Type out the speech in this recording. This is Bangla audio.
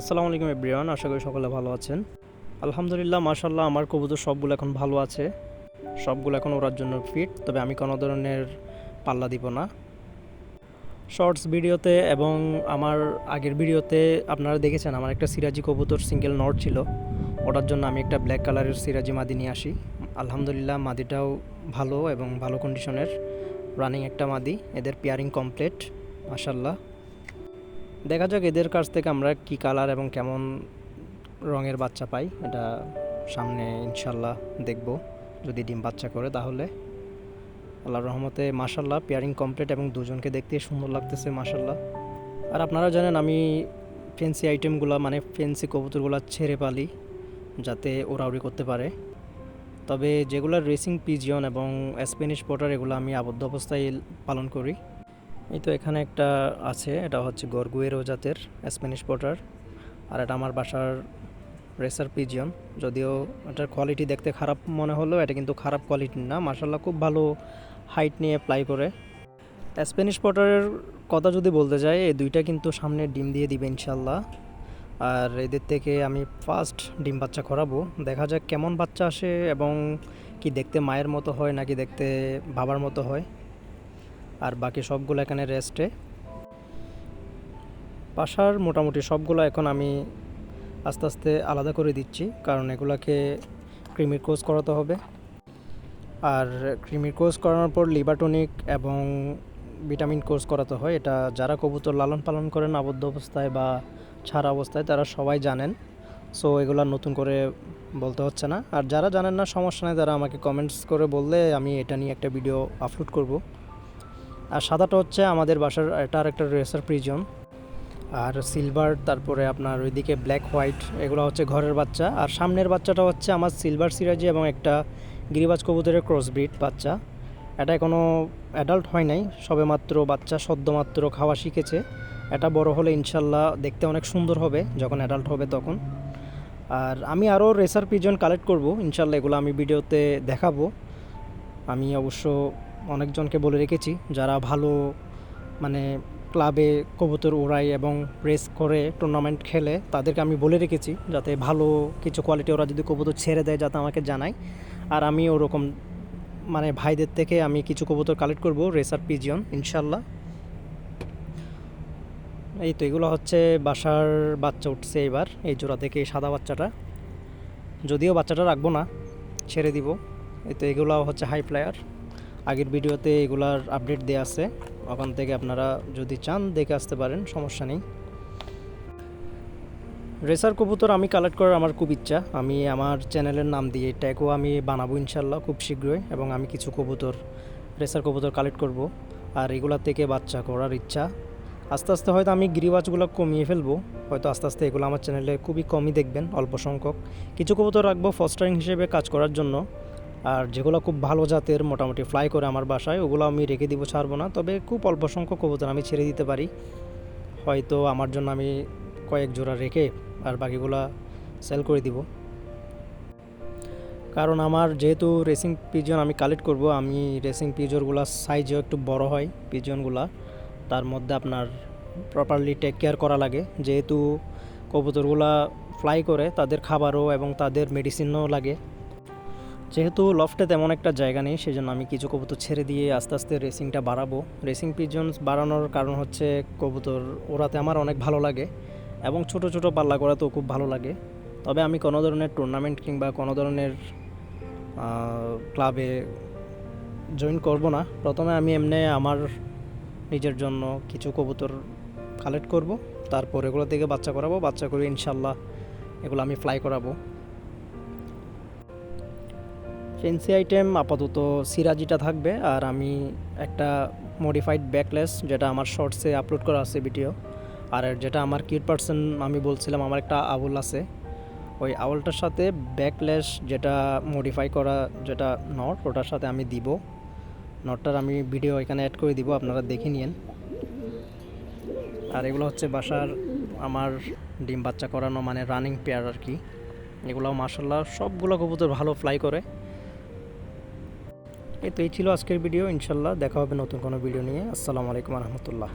আসসালামু আলাইকুম এভরিওয়ান, আশা করি সকলে ভালো আছেন। আলহামদুলিল্লাহ মাশাল্লাহ আমার কবুতর সবগুলো এখন ভালো আছে। সবগুলো এখন ওড়ার জন্য ফিট তবে আমি কোনো ধরনের পাল্লা দিব না। শর্টস ভিডিওতে এবং আমার আগের ভিডিওতে আপনারা দেখেছেন, আমার একটা সিরাজি কবুতর সিঙ্গেল নট ছিল। ওটার জন্য আমি একটা ব্ল্যাক কালারের সিরাজি মাদি নিয়ে আসি। আলহামদুলিল্লাহ, মাদিটাও ভালো এবং ভালো কন্ডিশনের রানিং একটা মাদি, এদের পেয়ারিং কমপ্লিট মাশাল্লাহ দেখা যাক এদের কাছ থেকে আমরা কি কালার এবং কেমন রঙের বাচ্চা পাই, এটা সামনে ইনশাল্লাহ দেখব। যদি ডিম বাচ্চা করে তাহলে। আল্লাহর রহমতে মাশাল্লাহ পেয়ারিং কমপ্লিট এবং দুজনকে দেখতে সুন্দর লাগতেছে মাশাল্লাহ আর আপনারা জানেন আমি ফেন্সি আইটেমগুলো মানে ফেন্সি কবুতরগুলো ছেড়ে পালি, যাতে ওরাউরি করতে পারে। তবে যেগুলো রেসিং পিজিয়ন এবং স্প্যানিশ পটার এগুলো আমি আবদ্ধ অবস্থায় পালন করি। এই তো এখানে একটা আছে, এটা হচ্ছে গরগুয়েরো জাতের স্প্যানিশ পটার আর এটা আমার বাসার রেসার পিজিয়ন যদিও এটার কোয়ালিটি দেখতে খারাপ মনে হলো এটা কিন্তু খারাপ কোয়ালিটি না মার্শাল্লাহ খুব ভালো হাইট নিয়ে অ্যাপ্লাই করে। স্প্যানিশ পটারের কথা যদি বলতে যাই, এই দুইটা কিন্তু সামনে ডিম দিয়ে দিবে ইনশাল্লাহ আর এদের থেকে আমি ফার্স্ট ডিম বাচ্চা করাবো দেখা যাক কেমন বাচ্চা আসে এবং কি দেখতে মায়ের মতো হয় নাকি দেখতে বাবার মতো হয়। আর বাকি সবগুলো এখানে রেস্টে বাসার মোটামুটি সবগুলো এখন আমি আস্তে আস্তে আলাদা করে দিচ্ছি, কারণ এগুলাকে ক্রিমির কোর্স করাতে হবে। আর ক্রিমির কোর্স করানোর পর লিবাটনিক এবং ভিটামিন কোর্স করাতে হয়। এটা যারা কবুতর লালন পালন করেন, আবদ্ধ অবস্থায় বা ছাড়া অবস্থায়, তারা সবাই জানেন। সো এগুলো নতুন করে বলতে হচ্ছে না। আর যারা জানেন না, সমস্যা নেই, তারা আমাকে কমেন্টস করে বললে আমি এটা নিয়ে একটা ভিডিও আপলোড করব। আর সাদাটা হচ্ছে আমাদের বাসার এটা আর একটা রেসার প্রিজন। আর সিলভার, তারপরে আপনার ওইদিকে ব্ল্যাক হোয়াইট, এগুলো হচ্ছে ঘরের বাচ্চা। আর সামনের বাচ্চাটা হচ্ছে আমার সিলভার সিরাজি এবং একটা গিরিবাজ কবুতরের ক্রসব্রিড বাচ্চা। এটা এখনও অ্যাডাল্ট হয় নাই, সবে মাত্র বাচ্চা সদ্যমাত্র খাওয়া শিখেছে। এটা বড় হলে ইনশাল্লাহ দেখতে অনেক সুন্দর হবে, যখন অ্যাডাল্ট হবে তখন। আর আমি আরও রেসার পিজন কালেক্ট করব, ইনশাল্লাহ এগুলো আমি ভিডিওতে দেখাবো। আমি অবশ্য অনেকজনকে বলে রেখেছি যারা ভালো মানে ক্লাবে কবুতর ওড়ায় এবং রেস করে টুর্নামেন্ট খেলে, তাদেরকে আমি বলে রেখেছি যাতে ভালো কিছু কোয়ালিটি ওরা যদি কবুতর ছেড়ে দেয় যাতে আমাকে জানায়। আর আমি ওরকম মানে ভাইদের থেকে আমি কিছু কবুতর কালেক্ট করব রেসার পিজিয়ন ইনশাল্লাহ। এই তো এগুলো হচ্ছে বাসার বাচ্চা উঠছে এবার, এই জোড়া থেকে সাদা বাচ্চাটা। যদিও বাচ্চাটা রাখব না, ছেড়ে দিব। এই তো এগুলো হচ্ছে হাই ফ্লায়ার আগের ভিডিওতে এগুলার আপডেট দেওয়া আছে। ওখান থেকে আপনারা যদি চান, দেখে আসতে পারেন, সমস্যা নেই। রেসার কবুতর আমি কালেক্ট করার আমার খুব ইচ্ছা। আমি আমার চ্যানেলের নাম দিয়ে ট্যাগও আমি বানাবো ইনশাল্লাহ খুব শীঘ্রই এবং আমি কিছু কবুতর রেসার কবুতর কালেক্ট করব। আর এগুলার থেকে বাচ্চা করার ইচ্ছা। আস্তে আস্তে হয়তো আমি গিরিবাজগুলো কমিয়ে ফেলব। হয়তো আস্তে আস্তে এগুলো আমার চ্যানেলে খুবই কমই দেখবেন, অল্প সংখ্যক। কিছু কবুতর রাখব ফস্টারিং হিসেবে কাজ করার জন্য। আর যেগুলো খুব ভালো জাতের মোটামুটি ফ্লাই করে আমার বাসায়, ওগুলো আমি রেখে দিব, ছাড়বো না। তবে খুব অল্প সংখ্যক কবুতর আমি ছেড়ে দিতে পারি। হয়তো আমার জন্য আমি কয়েক জোড়া রেখে আর বাকিগুলা সেল করে দিব। কারণ আমার যেহেতু রেসিং পিজন আমি কালেক্ট করব, আমি রেসিং পিজনগুলো সাইজেও একটু বড় হয় পিজনগুলা তার মধ্যে আপনার প্রপারলি টেক কেয়ার করা লাগে। যেহেতু কবুতরগুলা ফ্লাই করে, তাদের খাবারও এবং তাদের মেডিসিনও লাগে। যেহেতু লফটে তেমন একটা জায়গা নেই, সেজন্য আমি কিছু কবুতর ছেড়ে দিয়ে আস্তে আস্তে রেসিংটা বাড়াবো। রেসিং পিজনস বাড়ানোর কারণ হচ্ছে কবুতর ওরাতে আমার অনেক ভালো লাগে এবং ছোট ছোট পাল্লা করাতেও খুব ভালো লাগে। তবে আমি কোনো ধরনের টুর্নামেন্ট কিংবা কোনো ধরনের ক্লাবে জয়েন করব না। প্রথমে আমি এমনি আমার নিজের জন্য কিছু কবুতর কালেক্ট করব, তারপর এগুলো থেকে বাচ্চা করাবো। বাচ্চা করে ইনশাল্লাহ এগুলো আমি ফ্লাই করাবো। ফেন্সি আইটেম আপাতত সিরাজিটা থাকবে আর আমি একটা মডিফাইড ব্যাকলেস যেটা আমার শর্টসে আপলোড করা আছে ভিডিও। আর যেটা আমার কিউট পার্সন আমি বলছিলাম, আমার একটা আউল আছে। ওই আউলটার সাথে ব্যাকলেস যেটা মডিফাই করা যেটা নট, ওটার সাথে আমি দিব। নটটার আমি ভিডিও এখানে অ্যাড করে দিব, আপনারা দেখে নিন আর এগুলো হচ্ছে বাসার আমার ডিম বাচ্চা করানো মানে রানিং পেয়ার আর কি। এগুলো মার্শাল্লাহ সবগুলো কবুতর ভালো ফ্লাই করে। এই তো এই ছিল আজকের ভিডিও ইনশাল্লাহ দেখা হবে নতুন কোনো ভিডিও নিয়ে। আসসালামু আলাইকুম রহমতুল্লাহ।